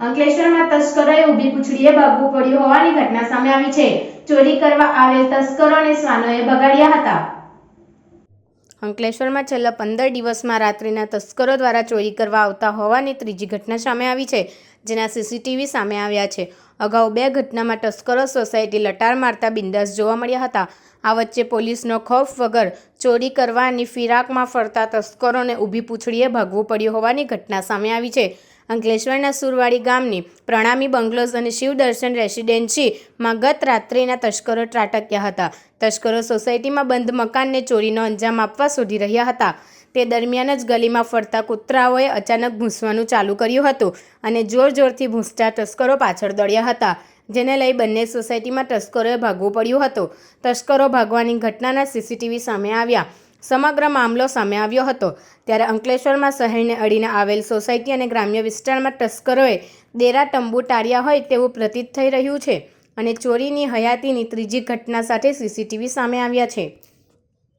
અંકલેશ્વરમાં તસ્કરોએ ઊભી પૂછડીએ ભાગવું પડ્યું હોવાની ઘટના સામે આવી છે. ચોરી કરવા આવેલ તસ્કરોને શ્વાનોએ ભગાડ્યા હતા. અંકલેશ્વરમાં છેલ્લા પંદર દિવસમાં રાત્રિના તસ્કરો દ્વારા ચોરી કરવા આવતા હોવાની ત્રીજી ઘટના સામે આવી છે, જેના સીસીટીવી સામે આવ્યા છે. અગાઉ બે ઘટનામાં તસ્કરો સોસાયટી લટાર મારતા બિંદાસ જોવા મળ્યા હતા. આ વચ્ચે પોલીસનો ખોફ વગર ચોરી કરવાની ફિરાકમાં ફરતા તસ્કરોને ઊભી પૂછડીએ ભાગવું પડ્યું હોવાની ઘટના સામે આવી છે. અંકલેશ્વરના સુરવાડી ગામની પ્રણામી બંગલોઝ અને શિવદર્શન રેસિડેન્સીમાં ગત રાત્રિના તસ્કરો ત્રાટક્યા હતા. તસ્કરો સોસાયટીમાં બંધ મકાનને ચોરીનો અંજામ આપવા શોધી રહ્યા હતા. તે દરમિયાન જ ગલીમાં ફરતા કૂતરાઓએ અચાનક ભૂંસવાનું ચાલુ કર્યું હતું અને જોર જોરથી ભૂંસતા તસ્કરો પાછળ દોડ્યા હતા, જેને લઈ બંને સોસાયટીમાં તસ્કરોએ ભાગવું પડ્યું હતું. તસ્કરો ભાગવાની ઘટનાના સીસીટીવી સામે આવ્યા. સમગ્ર મામલો સામે આવ્યો હતો. ત્યારે અંકલેશ્વરમાં શહેરને અડીને આવેલ સોસાયટી અને ગ્રામ્ય વિસ્તારમાં તસ્કરોએ દેરા તંબુ ટાળ્યા હોય તેવું પ્રતીત થઈ રહ્યું છે અને ચોરીની હયાતીની ત્રીજી ઘટના સાથે સીસીટીવી સામે આવ્યા છે.